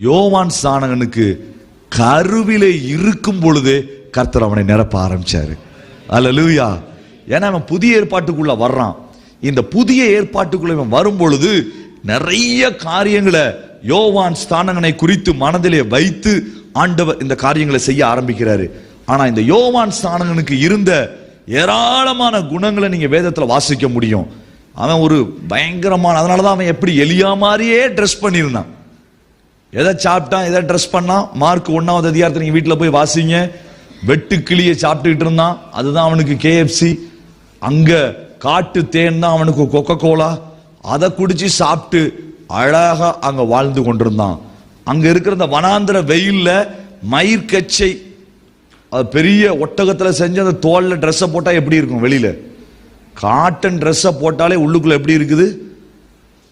யோவான் ஸ்தானகனுக்கு கருவிலே இருக்கும் பொழுதே கர்த்தர் அவனை நிரப்ப ஆரம்பிச்சாரு. அல்லேலூயா. ஏன்னா அவன் புதிய ஏற்பாட்டுக்குள்ள வர்றான். இந்த புதிய ஏற்பாட்டுக்குள்ள இவன் வரும் பொழுது நிறைய காரியங்களை யோவான் ஸ்தானகனை குறித்து மனதிலே வைத்து ஆண்டவர் இந்த காரியங்களை செய்ய ஆரம்பிக்கிறாரு. ஆனா இந்த யோவான் ஸ்தானகனுக்கு இருந்த ஏராளமான குணங்களை நீங்க வேதத்துல வாசிக்க முடியும். அவன் ஒரு பயங்கரமான அதனாலதான் அவன் எப்படி எளியா மாதிரியே ட்ரெஸ் பண்ணியிருந்தான். எதை சாப்பிட்டான் எதை ட்ரெஸ் பண்ணான் மார்க் ஒன்னாவது அதிகாரத்தை நீங்க வீட்டில் போய் வாசிங்க. வெட்டு கிளியை சாப்பிட்டுக்கிட்டு இருந்தான். அதுதான் அவனுக்கு கேஎஃப்சி அங்க காட்டு தேன் தான் அவனுக்கு கொக்கோ கோலா அதை குடிச்சு சாப்பிட்டு அழகாக அங்க வாழ்ந்து கொண்டிருந்தான். அங்க இருக்கிற அந்த வனாந்திர வெயில்ல மயிர்கச்சை அது பெரிய ஒட்டகத்தில் செஞ்ச அந்த தோலில் ட்ரெஸ்ஸை போட்டால் எப்படி இருக்கும் வெளியில்? காட்டன் ட்ரெஸ்ஸை போட்டாலே உள்ளுக்குள்ளே எப்படி இருக்குது?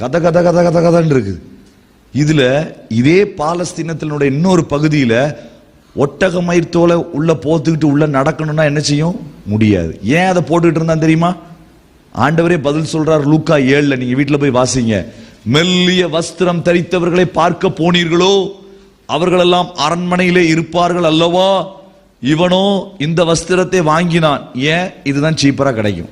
கதை கத கத கத கதன்னு இருக்குது. இதுல இதே பாலஸ்தீனத்தினுடைய இன்னொரு பகுதியில ஒட்டக மயிர்த்தோலை தோலை உள்ள போத்துக்கிட்டு உள்ள நடக்கணும்னா என்ன செய்யும்? முடியாது. ஏன் அதை போட்டுக்கிட்டு இருந்தா தெரியுமா? ஆண்டவரே பதில் சொல்றார் லூக்கா ஏழுல நீங்க வீட்டுல போய் வாசிங்க. மெல்லிய வஸ்திரம் தரித்தவர்களை பார்க்க போனீர்களோ? அவர்களெல்லாம் அரண்மனையிலே இருப்பார்கள் அல்லவா? இவனோ இந்த வஸ்திரத்தை வாங்கினான். ஏன்? இதுதான் சீப்பரா கிடைக்கும்.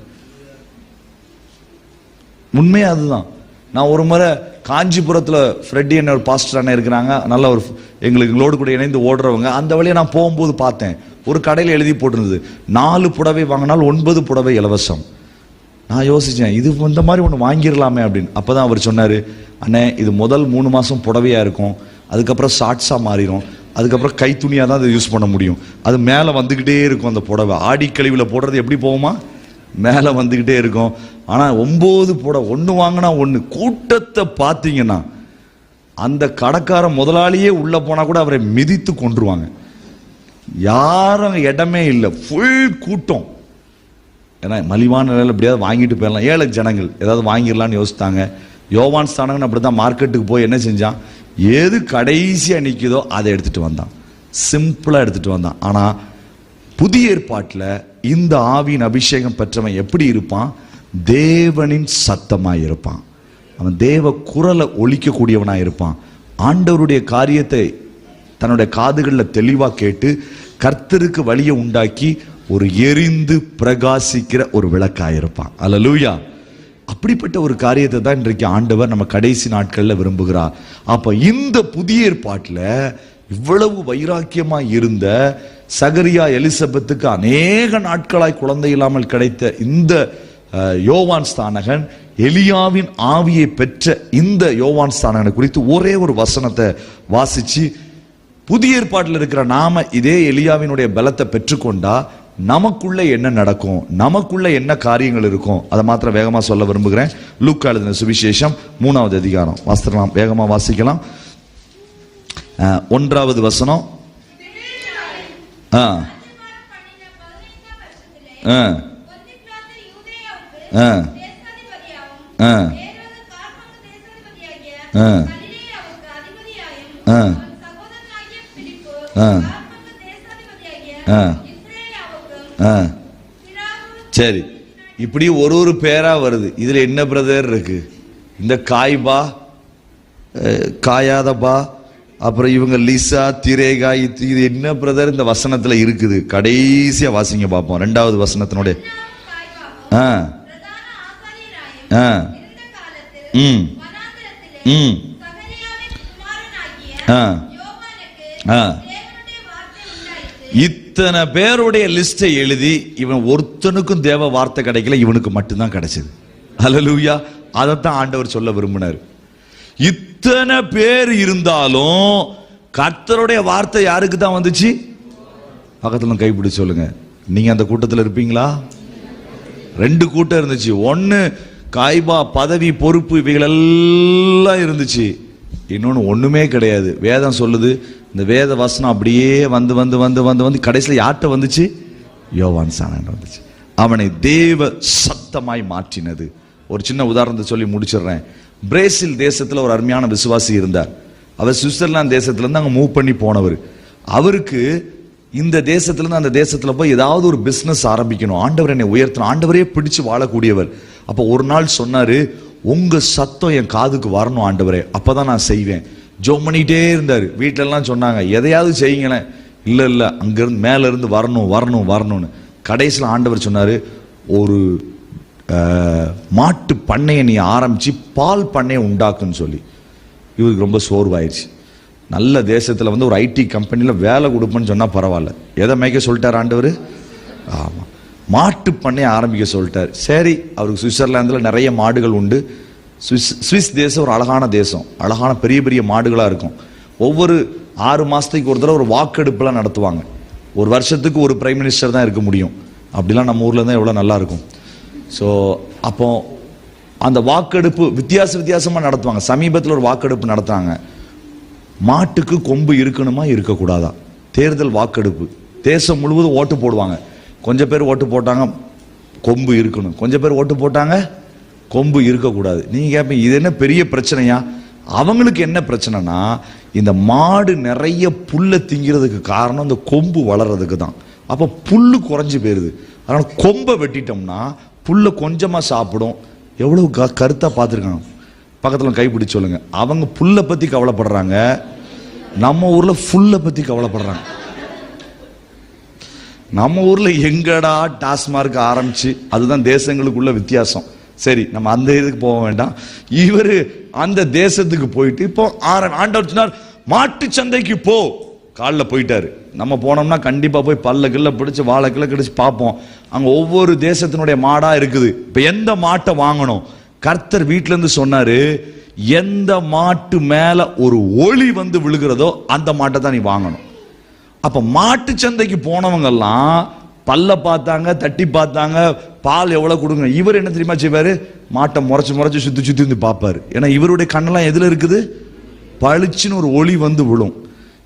உண்மையா அதுதான். நான் ஒரு முறை காஞ்சிபுரத்தில் ஃப்ரெட்டி என்ன ஒரு பாஸ்டர் அண்ணன் இருக்கிறாங்க. நல்ல ஒரு எங்களுக்கு எங்களோடு கூட இணைந்து ஓடுறவங்க. அந்த வழியை நான் போகும்போது பார்த்தேன். ஒரு கடையில் எழுதி போட்டிருந்தது. நாலு புடவை வாங்கினால் ஒன்பது புடவை இலவசம். நான் யோசித்தேன் இது இந்த மாதிரி ஒன்று வாங்கிடலாமே அப்படின்னு. அப்போ தான் அவர் சொன்னார் அண்ணே இது முதல் மூணு மாதம் புடவையாக இருக்கும். அதுக்கப்புறம் ஷார்ட்ஸாக மாறிடும் அதுக்கப்புறம் கைத்துணியாக தான் அதை யூஸ் பண்ண முடியும். அது மேலே வந்துக்கிட்டே இருக்கும் அந்த புடவை. ஆடி கழிவில் போடுறது எப்படி போகுமா? மேலே வந்துக்கிட்டே இருக்கும். ஆனால் ஒம்பது போட ஒன்று வாங்கினா ஒன்று கூட்டத்தை பார்த்தீங்கன்னா அந்த கடைக்கார முதலாளியே உள்ளே போனால் கூட அவரை மிதித்து கொண்டுருவாங்க யாரும் இடமே இல்லை. ஃபுல் கூட்டம். ஏன்னா மலிவான நிலையில் எப்படியாவது வாங்கிட்டு போயிடலாம். ஏழை ஜனங்கள் ஏதாவது வாங்கிடலான்னு யோசித்தாங்க. யோவான் ஸ்தானங்கன் அப்படி தான் மார்க்கெட்டுக்கு போய் என்ன செஞ்சான்? எது கடைசியாக நிற்குதோ அதை எடுத்துகிட்டு வந்தான். சிம்பிளாக எடுத்துகிட்டு வந்தான். ஆனால் புதிய ஏற்பாட்டில் இந்த ஆவியின் அபிஷேகம் பெற்றவன் எப்படி இருப்பான்? தேவனின் சத்தமாக இருப்பான். அவன் தேவ குரலை ஒழிக்கக்கூடியவனாக இருப்பான். ஆண்டவருடைய காரியத்தை தன்னுடைய காதுகளில் தெளிவாக கேட்டு கர்த்தருக்கு வழியை உண்டாக்கி ஒரு எரிந்து பிரகாசிக்கிற ஒரு விளக்காயிருப்பான் அல்லேலூயா அப்படிப்பட்ட ஒரு காரியத்தை தான் இன்றைக்கு ஆண்டவர் நம்ம கடைசி நாட்களில் விரும்புகிறார். அப்போ இந்த புதிய ஏற்பாட்டில் இவ்வளவு வைராக்கியமா இருந்த சகரியா எலிசபெத்துக்கு அநேக நாட்களாய் குழந்தை இல்லாமல் கிடைத்த இந்த யோவான் ஸ்தானகன் எலியாவின் ஆவியை பெற்ற இந்த யோவான் ஸ்தானகனை குறித்து ஒரே ஒரு வசனத்தை வாசிச்சு புதிய ஏற்பாட்டில் இருக்கிற நாம இதே எலியாவினுடைய பலத்தை பெற்றுக்கொண்டா நமக்குள்ள என்ன நடக்கும் நமக்குள்ள என்ன காரியங்கள் இருக்கும் அதை மாத்திரம் வேகமாக சொல்ல விரும்புகிறேன். லூக்கா எழுதின சுவிசேஷம் மூணாவது அதிகாரம். வாசிக்கலாம் வேகமாக வாசிக்கலாம். ஒன்றாவது வசனம். ஆ. ஆ. ஆ. ஆ. ஆ. ஆ. ஆ. ஆ. ஆ. சரி. இப்படி ஒரு ஒரு பேரா வருது. இதுல என்ன பிரதர் இருக்கு? இந்த காய்பா காயாதபா அப்புறம் இவங்க லிசா திரேகா இது இது என்ன பிரதர் இந்த வசனத்தில் இருக்குது? கடைசியாக வாசிங்க பார்ப்போம் ரெண்டாவது வசனத்தினுடைய ஆ. ஆ. ம். ம். ஆ. ஆ. இத்தனை பேருடைய லிஸ்ட்டை எழுதி இவன் ஒருத்தனுக்கும் தேவ வார்த்தை கிடைக்கல இவனுக்கு மட்டும்தான் கிடைச்சது. அலலூயா அதைத்தான் ஆண்டவர் சொல்ல விரும்பினார். இத்தனை பேர் இருந்தாலும் கர்த்தருடைய வார்த்தை யாருக்கு தான் வந்துச்சு? பக்கத்தில் கைப்பிடி சொல்லுங்க. நீங்க அந்த கூட்டத்தில் இருப்பீங்களா? ரெண்டு கூட்டம் இருந்துச்சு. ஒன்னு காய்பா பதவி பொறுப்பு இவைகள் எல்லாம் இருந்துச்சு. இன்னொன்னு ஒன்றுமே கிடையாது. வேதம் சொல்லுது இந்த வேத வசனம் அப்படியே வந்து வந்து வந்து வந்து வந்து கடைசியில் யார்கிட்ட வந்துச்சு? யோவான் சாணன் வந்துச்சு. அவனை தேவ சத்தமாய் மாற்றினது. ஒரு சின்ன உதாரணத்தை சொல்லி முடிச்சிடுறேன். பிரேசில் தேசத்தில் ஒரு அருமையான விசுவாசி இருந்தார். அவர் சுவிட்சர்லாந்து தேசத்துலேருந்து இருந்து மூவ் பண்ணி போனவர். அவருக்கு இந்த தேசத்துலேருந்து அந்த தேசத்தில் போய் ஏதாவது ஒரு பிஸ்னஸ் ஆரம்பிக்கணும். ஆண்டவர் என்னை உயர்த்தணும். ஆண்டவரே பிடிச்சு வாழக்கூடியவர். அப்போ ஒரு நாள் சொன்னார் உங்கள் சத்தம் என் காதுக்கு வரணும் ஆண்டவரே. அப்பதான் நான் செய்வேன். ஜோம் பண்ணிகிட்டே இருந்தார். வீட்டிலலாம் சொன்னாங்க எதையாவது செய்யுங்களேன். இல்லை இல்லை. அங்கேருந்து மேலேருந்து வரணும் வரணும் வரணும்னு. கடைசியில் ஆண்டவர் சொன்னார் ஒரு மாட்டு பண்ணையை நீ ஆரம்பித்து பால் பண்ணையை உண்டாக்குன்னு சொல்லி. இவருக்கு ரொம்ப சோர்வாயிடுச்சு நல்ல தேசத்தில் வந்து ஒரு ஐடி கம்பெனியில் வேலை கொடுப்பேன்னு சொன்னால் பரவாயில்ல. எதை மேய்க்க சொல்லிட்டார் ஆண்டவர்? ஆமாம் மாட்டு பண்ணையை ஆரம்பிக்க சொல்லிட்டார். சரி அவருக்கு சுவிட்சர்லாந்தில் நிறைய மாடுகள் உண்டு. சுவிஸ் சுவிஸ் தேசம் ஒரு அழகான தேசம். அழகான பெரிய பெரிய மாடுகளாக இருக்கும். ஒவ்வொரு ஆறு மாதத்துக்கு ஒரு தடவை ஒரு வாக்கெடுப்புலாம் நடத்துவாங்க. ஒரு வருஷத்துக்கு ஒரு பிரைம் மினிஸ்டர் தான் இருக்க முடியும். அப்படிலாம் நம்ம ஊரில் தான் எவ்வளோ நல்லாயிருக்கும் ஸோ அப்போ அந்த வாக்கெடுப்பு வித்தியாச வித்தியாசமாக நடத்துவாங்க. சமீபத்தில் ஒரு வாக்கெடுப்பு நடத்துனாங்க. மாட்டுக்கு கொம்பு இருக்கணுமா? இருக்கக்கூடாதா? தேர்தல் வாக்கெடுப்பு. தேசம் முழுவதும் ஓட்டு போடுவாங்க. கொஞ்சம் பேர் ஓட்டு போட்டாங்க கொம்பு இருக்கணும். கொஞ்சம் பேர் ஓட்டு போட்டாங்க கொம்பு இருக்கக்கூடாது. நீங்கள் கேட்பீங்க இது என்ன பெரிய பிரச்சனையா? அவங்களுக்கு என்ன பிரச்சனைனா இந்த மாடு நிறைய புல்லை திங்கிறதுக்கு காரணம் இந்த கொம்பு வளர்கிறதுக்கு தான் அப்போ புல் குறைஞ்சி போயிருது. அதனால் கொம்பை வெட்டிட்டோம்னா புல்லை கொஞ்சமாக சாப்பிடும். எவ்வளவு க கருத்தாக பார்த்துருக்காங்க பக்கத்தில் கை சொல்லுங்க. அவங்க புல்லை பற்றி கவலைப்படுறாங்க. நம்ம ஊரில் ஃபுல்லை பற்றி கவலைப்படுறாங்க. நம்ம ஊரில் எங்கடா டாஸ்மார்க் ஆரம்பிச்சு அதுதான் தேசங்களுக்குள்ள வித்தியாசம். சரி நம்ம அந்த இதுக்கு போக வேண்டாம். இவர் அந்த தேசத்துக்கு போயிட்டு இப்போ ஆர- ஆண்டவர் சொன்னார் மாட்டு சந்தைக்கு போ. காலில் போயிட்டாரு. நம்ம போனோம்னா கண்டிப்பாக போய் பல்ல கில்ல பிடிச்சி வாழை கிள்ள கிடிச்சு பார்ப்போம். அங்கே ஒவ்வொரு தேசத்தினுடைய மாடாக இருக்குது. இப்போ எந்த மாட்டை வாங்கணும்? கர்த்தர் வீட்டிலேருந்து சொன்னார் எந்த மாட்டு மேலே ஒரு ஒளி வந்து விழுகிறதோ அந்த மாட்டை தான் நீ வாங்கணும். அப்போ மாட்டு சந்தைக்கு போனவங்கெல்லாம் பல்ல பார்த்தாங்க தட்டி பார்த்தாங்க பால் எவ்வளோ கொடுங்க. இவர் என்ன தெரியுமா செய்வார்? மாட்டை முறைச்சி முறைச்சி சுற்றி சுற்றி வந்து பார்ப்பார். ஏன்னா இவருடைய கண்ணெல்லாம் எதில் இருக்குது? பளிச்சுன்னு ஒரு ஒளி வந்து விழும்.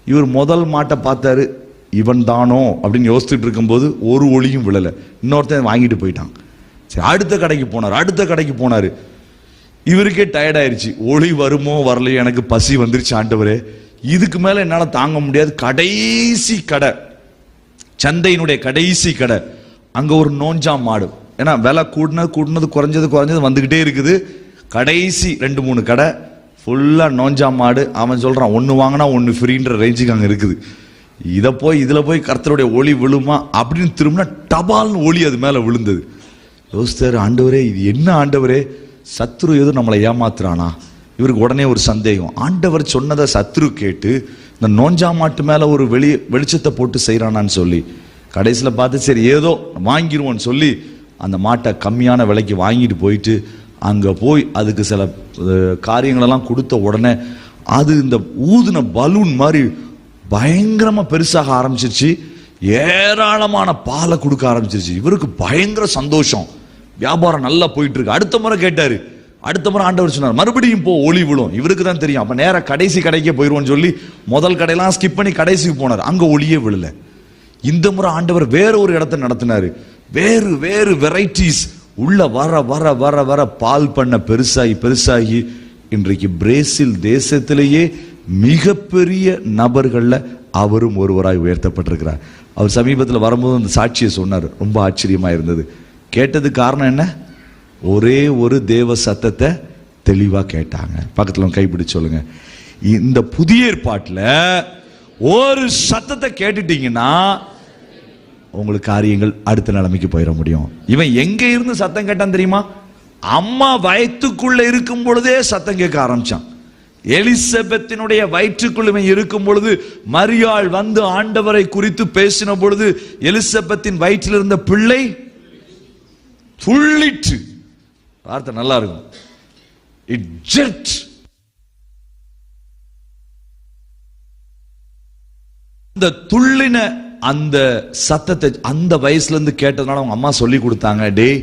இவர் முதல் மாட்டை பார்த்தாரு இவன் தானோ? அப்படின்னு யோசிச்சுட்டு இருக்கும்போது ஒரு ஒளியும் விழலை. இன்னொருத்தன் வாங்கிட்டு போயிட்டான். சரி அடுத்த கடைக்கு போனார் அடுத்த கடைக்கு போனாரு. இவருக்கே டயர்ட் ஆயிருச்சு. ஒளி வருமோ வரலையோ எனக்கு பசி வந்துருச்சு ஆண்டவரே. இதுக்கு மேலே என்னால் தாங்க முடியாது. கடைசி கடை சந்தையினுடைய கடைசி கடை அங்கே ஒரு நோஞ்சா மாடு. ஏன்னா விலை கூடினது கூடினது குறைஞ்சது குறைஞ்சது வந்துக்கிட்டே இருக்குது. கடைசி ரெண்டு மூணு கடை. ஃபுல்லாக நோஞ்சா மாடு. அவன் சொல்கிறான் ஒன்று வாங்கினா ஒன்று ஃப்ரீன்ற ரேஞ்சுக்கு அங்கே இருக்குது. இதை போய் இதில் போய் கர்த்தருடைய ஒளி விழுமா? அப்படின்னு திரும்பினா டபால்னு ஒளி அது மேலே விழுந்தது. யோசித்தார் ஆண்டவரே இது என்ன ஆண்டவரே? சத்ரு எதுவும் நம்மளை ஏமாத்துறானா? இவருக்கு உடனே ஒரு சந்தேகம். ஆண்டவர் சொன்னதை சத்ரு கேட்டு இந்த நோஞ்சா மாட்டு மேலே ஒரு வெளி வெளிச்சத்தை போட்டு செய்கிறானான்னு சொல்லி கடைசியில் பார்த்து சரி ஏதோ வாங்கிடுவோன்னு சொல்லி அந்த மாட்டை கம்மியான விலைக்கு வாங்கிட்டு போயிட்டு அங்கே போய் அதுக்கு சில காரியங்களெல்லாம் கொடுத்த உடனே அது இந்த ஊதின பலூன் மாதிரி பயங்கரமாக பெருசாக ஆரம்பிச்சிருச்சு. ஏராளமான பாலை கொடுக்க ஆரம்பிச்சிருச்சு. இவருக்கு பயங்கர சந்தோஷம். வியாபாரம் நல்லா போயிட்டு இருக்கு அடுத்த முறை கேட்டார். அடுத்த முறை ஆண்டவர் சொன்னார் மறுபடியும் போ ஒளி விழும். இவருக்கு தான் தெரியும். அப்போ நேராக கடைசி கடைக்கே போயிடுவோம்னு சொல்லி முதல் கடையெல்லாம் ஸ்கிப் பண்ணி கடைசிக்கு போனார். அங்கே ஒளியே விழல. இந்த முறை ஆண்டவர் வேற ஒரு இடத்த நடத்தினார். வேறு வேறு வெரைட்டிஸ் உள்ள வர வர வர வர பால் பண்ண பெருசாகி பெருசாகி இன்றைக்கு பிரேசில் தேசத்திலேயே மிகப்பெரிய நபர்களில் அவரும் ஒருவராய் உயர்த்தப்பட்டிருக்கிறார். அவர் சமீபத்தில் வரும்போது அந்த சாட்சியை சொன்னார். ரொம்ப ஆச்சரியமா இருந்தது. கேட்டது காரணம் என்ன? ஒரே ஒரு தேவ சத்தத்தை தெளிவாக கேட்டாங்க. பக்கத்தில் கைப்பிடிச்சு சொல்லுங்க. இந்த புதிய ஏற்பாட்டில் ஒரு சத்தத்தை கேட்டுட்டீங்கன்னா உங்களுக்கு காரியங்கள் அடுத்த நிலைமைக்கு போயிட முடியும். இவன் எங்க இருந்து சத்தம் கேட்டான் தெரியுமா? அம்மா வயிற்றுக்குள்ள இருக்கும் பொழுதே சத்தம் கேட்க ஆரம்பிச்சான். எலிசபெத்தினுடைய வயிற்றுக்குள் இவன் இருக்கும் பொழுது மரியாள் வந்து ஆண்டவரை குறித்து பேசின பொழுது எலிசபெத்தின் வயிற்றில் இருந்த பிள்ளை துள்ளிற்று. வார்த்தை நல்லா இருக்கும். இட் ஜெட் இந்த துள்ளின அந்த சத்தத்தை அந்த வயசுல இருந்து கேட்டதுனால அவங்க அம்மா சொல்லி கொடுத்தாங்க டேய்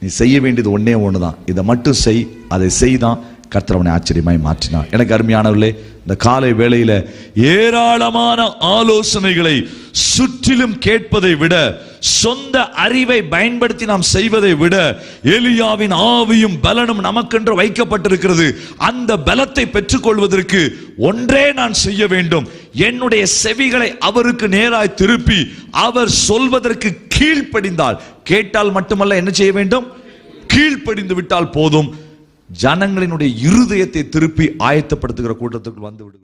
நீ செய்ய வேண்டியது ஒன்றே ஒன்று தான் இதை மட்டும் செய் அதை செய்தான். கர்த்தரவனை ஆச்சரியமாய் மாற்றினார். எனக்கு அருமையானவர்களே இந்த காலை வேளையில ஏராளமான ஆலோசனைகளை சுற்றிலும் கேட்பதை விட சொந்த அறிவை பயன்படுத்தி நாம் செய்வதை விட எலியாவின் ஆவியும் பலனும் நமக்கென்று வைக்கப்பட்டிருக்கிறது. அந்த பலத்தை பெற்றுக்கொள்வதற்கு ஒன்றே நான் செய்ய வேண்டும். என்னுடைய செவிகளை அவருக்கு நேராய் திருப்பி அவர் சொல்வதற்கு கீழ்ப்படிந்தால். கேட்டால் மட்டுமல்ல என்ன செய்ய வேண்டும்? கீழ்ப்படிந்து விட்டால் போதும். ஜனங்களினுடைய இருதயத்தை திருப்பி ஆயத்தப்படுத்துகிற கூட்டத்துக்கு வந்துவிடும்